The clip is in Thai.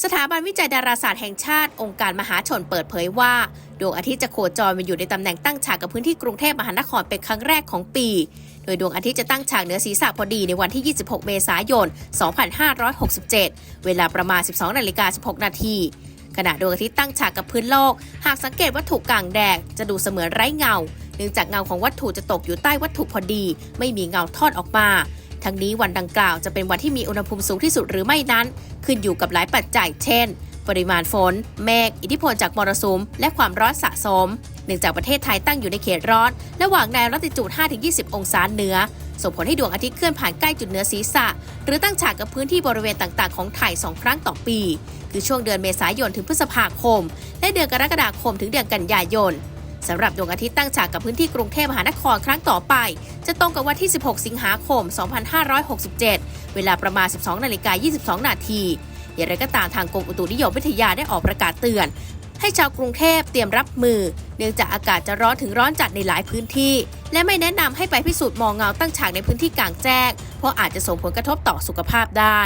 สถาบันวิจัยดาราศาสตร์แห่งชาติ องค์การมหาชนเปิดเผยว่า ดวงอาทิตย์จะโคจรมาอยู่ในตำแหน่งตั้งฉากกับพื้นที่กรุงเทพมหานครเป็นครั้งแรกของปี โดยดวงอาทิตย์จะตั้งฉากเหนือศีรษะพอดีในวันที่ 26 เมษายน 2567 เวลาประมาณ 12นาฬิกา16 นาทีขณะดวงอาทิตย์ตั้งฉากกับพื้นโลก หากสังเกตวัตถุกลางแดดจะดูเสมือนไร้เงา เนื่องจากเงาของวัตถุจะตกอยู่ใต้วัตถุพอดี ไม่มีเงาทอดออกมา ทั้งนี้วันดังกล่าวจะเป็นวันที่มีอุณหภูมิสูงที่สุดหรือไม่นั้น ขึ้นอยู่กับหลายปัจจัย เช่น ปริมาณฝน เมฆ อิทธิพลจากมรสุม และความร้อนสะสม เนื่องจากประเทศไทยตั้งอยู่ในเขตร้อน ระหว่างแนวลัติจูด 5-20 องศาเหนือ ส่งผลให้ดวงอาทิตย์เคลื่อนผ่านใกล้จุดเหนือศีรษะ หรือตั้งฉากกับพื้นที่บริเวณต่างๆ ของไทย 2 ครั้งต่อปี คือช่วงเดือนเมษายนถึงพฤษภาคม และเดือนกรกฎาคมถึงเดือนกันยายน สำหรับดวงอาทิตย์ตั้งฉากกับพื้นที่กรุงเทพมหานครครั้งต่อไป จะตรงกับวันที่ 16 สิงหาคม 2567 เวลาประมาณ 12นาฬิกา22 นาทีอย่างไรก็ตามทางกรมอุตุนิยมวิทยาได้ออกประกาศเตือน ให้ชาวกรุงเทพเตรียมรับมือ เนื่องจากอากาศจะร้อนถึงร้อนจัดในหลายพื้นที่ และไม่แนะนำให้ไปพิสูจน์มองเงาตั้งฉากในพื้นที่กลางแจ้งเพราะอาจจะส่งผลกระทบต่อสุขภาพได้